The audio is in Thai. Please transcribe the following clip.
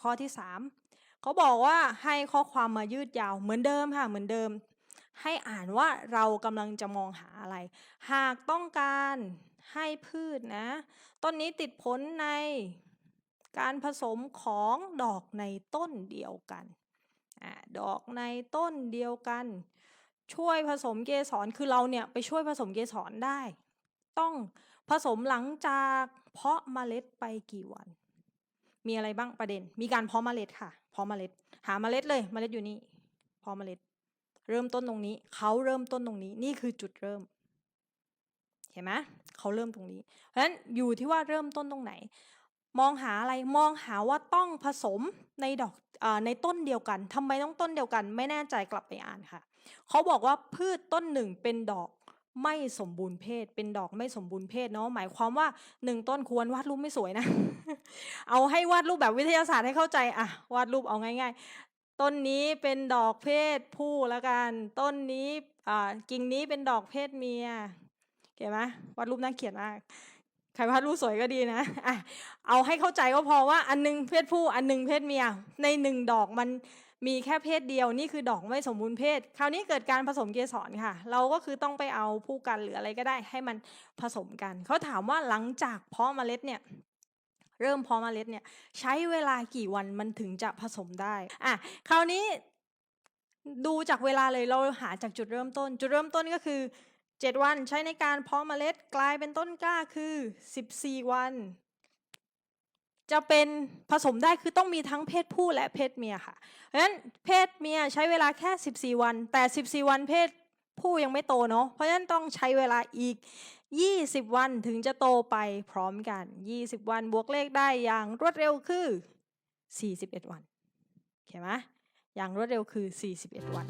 ข้อที่ 3เขาบอกว่าให้ข้อความมายืดยาวเหมือนเดิมค่ะเหมือนเดิม ให้อ่านว่าเรากำลังจะมองหาอะไร หากต้องการให้พืชนะ ต้นนี้ติดผลในการผสมของดอกในต้นเดียวกันอดอกในต้นเดียวกัน ช่วยผสมเกสรคือเราเนี่ยไปช่วยผสมเกสรได้ ต้องผสมหลังจากเพาะเมล็ดไปกี่วัน มีอะไรบ้างประเด็น มีการเพาะเมล็ดค่ะ เพาะเมล็ด หาเมล็ดเลย เมล็ดอยู่นี่ เพาะเมล็ด เริ่มต้นตรงนี้ เขาเริ่มต้นตรงนี้ นี่คือจุดเริ่ม เห็นไหมเขาเริ่มตรงนี้ เพราะฉะนั้นอยู่ที่ว่าเริ่มต้นตรงไหน มองหาอะไร มองหาว่าต้องผสมในดอกอในต้นเดียวกันทำไมต้องต้นเดียวกัน ไม่แน่ใจกลับไปอ่านค่ะ เขาบอกว่าพืชต้นหนึ่งเป็นดอก ไม่สมบูรณ์เพศ เป็นดอกไม่สมบูรณ์เพศเนาะหมายความว่าหนึ่งต้นควรวาดรูปไม่สวยนะ เอาให้วาดรูปแบบวิทยาศาสตร์ให้เข้าใจอะวาดรูปเอาง่าย ๆ ต้นนี้เป็นดอกเพศผู้แล้วกัน ต้นนี้อ่ากิ่งนี้เป็นดอกเพศเมียเข้าไหมวาดรูปน่าเขียนมาก ใครวาดรูปสวยก็ดีนะอะเอาให้เข้าใจก็พอว่าอันหนึงเพศผู้อันหนึงเพศเมีย ในหนึ่งดอกมันมีแค่เพศเดียวนี่คือดอกไม่สมบูรณ์เพศ คราวนี้เกิดการผสมเกสรค่ะ เราก็คือต้องไปเอาผู้กันหรืออะไรก็ได้ ให้มันผสมกัน เขาถามว่าหลังจากเพาะเมล็ดเนี่ยเริ่มเพาะเมล็ดเนี่ยใช้เวลากี่วันมันถึงจะผสมได้อะคราวนี้ดูจากเวลาเลยเราหาจากจุดเริ่มต้น จุดเริ่มต้นก็คือ 7 วันใช้ในการเพาะเมล็ดกลายเป็นต้นกล้าคือ 14 วัน จะเป็นผสมได้คือต้องมีทั้งเพศผู้และเพศเมียค่ะเพราะฉะนั้นเพศเมียใช้เวลาแค่ 14 วัน แต่ 14 วันเพศผู้ยังไม่โตเนาะเพราะฉะนั้นต้องใช้เวลาอีก 20 วันถึงจะโตไปพร้อมกัน 20 วันบวกเลขได้อย่างรวดเร็วคือ 41 วันเห็นไหมอย่างรวดเร็วคือ 41 วัน